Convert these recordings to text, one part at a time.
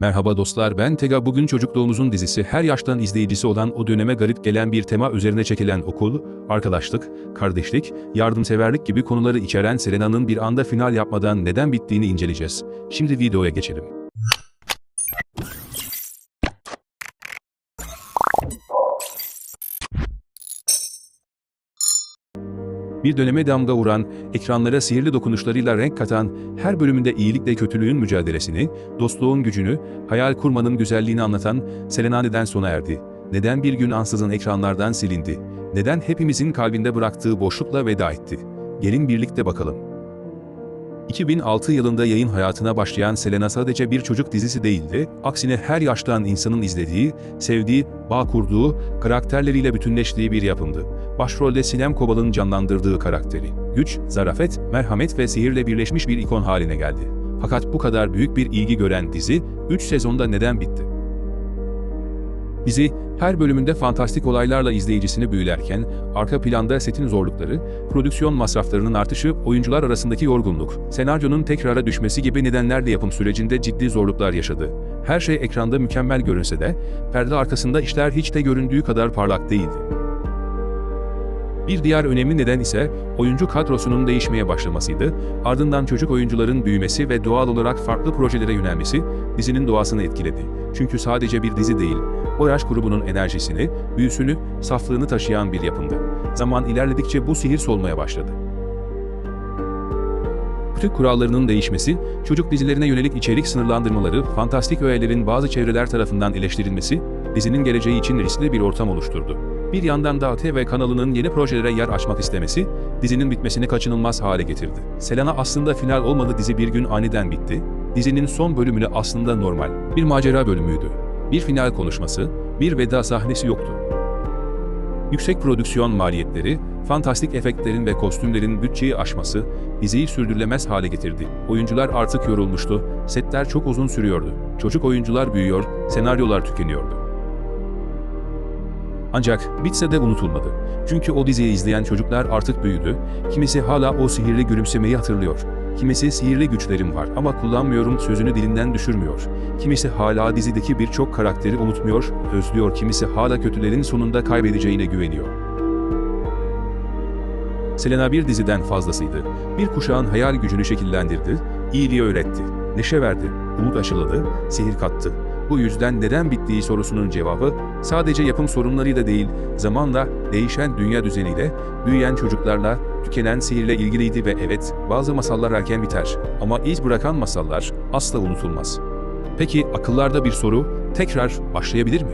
Merhaba dostlar ben Tega bugün çocukluğumuzun dizisi her yaştan izleyicisi olan o döneme garip gelen bir tema üzerine çekilen okul, arkadaşlık, kardeşlik, yardımseverlik gibi konuları içeren Selena'nın bir anda final yapmadan neden bittiğini inceleyeceğiz. Şimdi videoya geçelim. Bir döneme damga vuran, ekranlara sihirli dokunuşlarıyla renk katan, her bölümünde iyilikle kötülüğün mücadelesini, dostluğun gücünü, hayal kurmanın güzelliğini anlatan Selena neden sona erdi? Neden bir gün ansızın ekranlardan silindi? Neden hepimizin kalbinde bıraktığı boşlukla veda etti? Gelin birlikte bakalım. 2006 yılında yayın hayatına başlayan Selena sadece bir çocuk dizisi değildi, aksine her yaştan insanın izlediği, sevdiği, bağ kurduğu, karakterleriyle bütünleştiği bir yapımdı. Başrolde Sinem Kobal'ın canlandırdığı karakteri, güç, zarafet, merhamet ve sihirle birleşmiş bir ikon haline geldi. Fakat bu kadar büyük bir ilgi gören dizi, 3 sezonda neden bitti? Dizi, her bölümünde fantastik olaylarla izleyicisini büyülerken, arka planda setin zorlukları, prodüksiyon masraflarının artışı, oyuncular arasındaki yorgunluk, senaryonun tekrara düşmesi gibi nedenlerle yapım sürecinde ciddi zorluklar yaşadı. Her şey ekranda mükemmel görünse de, perde arkasında işler hiç de göründüğü kadar parlak değildi. Bir diğer önemli neden ise oyuncu kadrosunun değişmeye başlamasıydı. Ardından çocuk oyuncuların büyümesi ve doğal olarak farklı projelere yönelmesi dizinin doğasını etkiledi. Çünkü sadece bir dizi değil, o yaş grubunun enerjisini, büyüsünü, saflığını taşıyan bir yapımdı. Zaman ilerledikçe bu sihir solmaya başladı. Türk kurallarının değişmesi, çocuk dizilerine yönelik içerik sınırlandırmaları, fantastik öğelerin bazı çevreler tarafından eleştirilmesi, dizinin geleceği için riskli bir ortam oluşturdu. Bir yandan da ATV kanalının yeni projelere yer açmak istemesi, dizinin bitmesini kaçınılmaz hale getirdi. Selena aslında final olmadı dizi bir gün aniden bitti. Dizinin son bölümünü aslında normal, bir macera bölümüydü. Bir final konuşması, bir veda sahnesi yoktu. Yüksek prodüksiyon maliyetleri, fantastik efektlerin ve kostümlerin bütçeyi aşması diziyi sürdürülemez hale getirdi. Oyuncular artık yorulmuştu, setler çok uzun sürüyordu. Çocuk oyuncular büyüyor, senaryolar tükeniyordu. Ancak bitse de unutulmadı. Çünkü o diziyi izleyen çocuklar artık büyüdü, kimisi hala o sihirli gülümsemeyi hatırlıyor. Kimisi sihirli güçlerim var ama kullanmıyorum sözünü dilinden düşürmüyor. Kimisi hala dizideki birçok karakteri unutmuyor, özlüyor. Kimisi hala kötülerin sonunda kaybedeceğine güveniyor. Selena bir diziden fazlasıydı. Bir kuşağın hayal gücünü şekillendirdi, iyiliği öğretti, neşe verdi, umut aşıladı, sihir kattı. Bu yüzden neden bittiği sorusunun cevabı sadece yapım sorunlarıyla değil, zamanla değişen dünya düzeniyle, büyüyen çocuklarla, tükenen sihirle ilgiliydi ve evet, bazı masallar erken biter ama iz bırakan masallar asla unutulmaz. Peki akıllarda bir soru tekrar başlayabilir mi?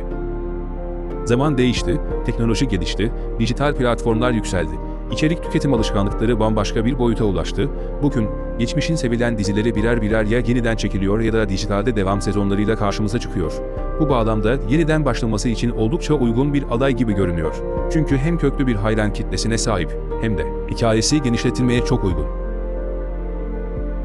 Zaman değişti, teknoloji gelişti, dijital platformlar yükseldi. İçerik tüketim alışkanlıkları bambaşka bir boyuta ulaştı. Bugün geçmişin sevilen dizileri birer birer ya yeniden çekiliyor ya da dijitalde devam sezonlarıyla karşımıza çıkıyor. Bu bağlamda yeniden başlaması için oldukça uygun bir aday gibi görünüyor. Çünkü hem köklü bir hayran kitlesine sahip hem de hikayesi genişletilmeye çok uygun.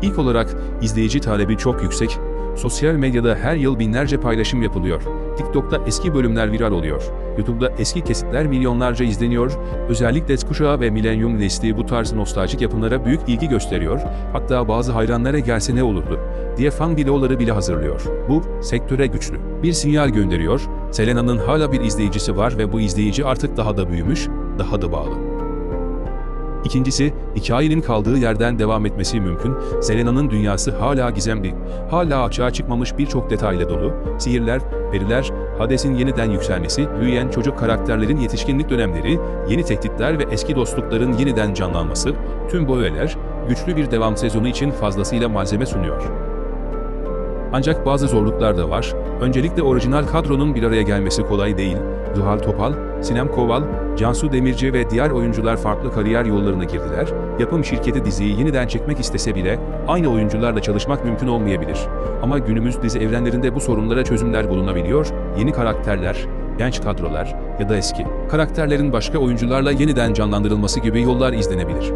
İlk olarak izleyici talebi çok yüksek. Sosyal medyada her yıl binlerce paylaşım yapılıyor. TikTok'ta eski bölümler viral oluyor. YouTube'da eski kesitler milyonlarca izleniyor. Özellikle Z kuşağı ve milenyum nesli bu tarz nostaljik yapımlara büyük ilgi gösteriyor. Hatta bazı hayranlara gelse ne olurdu diye fan videoları bile hazırlıyor. Bu sektöre güçlü. Bir sinyal gönderiyor. Selena'nın hala bir izleyicisi var ve bu izleyici artık daha da büyümüş, daha da bağlı. İkincisi, hikayenin kaldığı yerden devam etmesi mümkün. Selena'nın dünyası hala gizemli, hala açığa çıkmamış birçok detayla dolu. Sihirler, periler, Hades'in yeniden yükselmesi, büyüyen çocuk karakterlerin yetişkinlik dönemleri, yeni tehditler ve eski dostlukların yeniden canlanması, tüm bu öğeler, güçlü bir devam sezonu için fazlasıyla malzeme sunuyor. Ancak bazı zorluklar da var. Öncelikle orijinal kadronun bir araya gelmesi kolay değil. Zuhal Topal, Sinem Koval, Cansu Demirci ve diğer oyuncular farklı kariyer yollarına girdiler. Yapım şirketi diziyi yeniden çekmek istese bile aynı oyuncularla çalışmak mümkün olmayabilir. Ama günümüz dizi evrenlerinde bu sorunlara çözümler bulunabiliyor. Yeni karakterler, genç kadrolar ya da eski karakterlerin başka oyuncularla yeniden canlandırılması gibi yollar izlenebilir.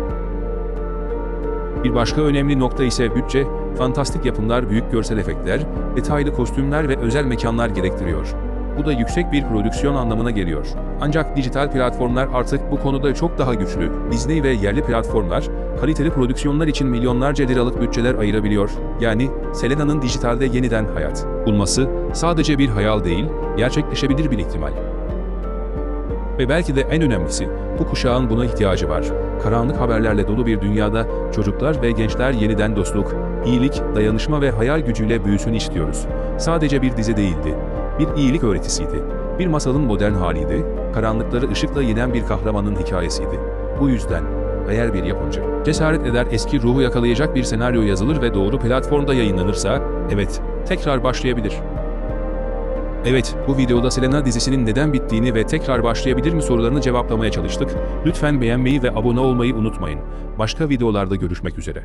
Bir başka önemli nokta ise bütçe, fantastik yapımlar büyük görsel efektler, detaylı kostümler ve özel mekanlar gerektiriyor. Bu da yüksek bir prodüksiyon anlamına geliyor. Ancak dijital platformlar artık bu konuda çok daha güçlü. Disney ve yerli platformlar kaliteli prodüksiyonlar için milyonlarca liralık bütçeler ayırabiliyor. Yani Selena'nın dijitalde yeniden hayat bulması sadece bir hayal değil, gerçekleşebilir bir ihtimal. Ve belki de en önemlisi, bu kuşağın buna ihtiyacı var. Karanlık haberlerle dolu bir dünyada çocuklar ve gençler yeniden dostluk, iyilik, dayanışma ve hayal gücüyle büyüsün istiyoruz. Sadece bir dizi değildi, bir iyilik öğretisiydi. Bir masalın modern haliydi, karanlıkları ışıkla yenen bir kahramanın hikayesiydi. Bu yüzden eğer bir yapımcı cesaret eder eski ruhu yakalayacak bir senaryo yazılır ve doğru platformda yayınlanırsa, evet, tekrar başlayabilir. Evet, bu videoda Selena dizisinin neden bittiğini ve tekrar başlayabilir mi sorularını cevaplamaya çalıştık. Lütfen beğenmeyi ve abone olmayı unutmayın. Başka videolarda görüşmek üzere.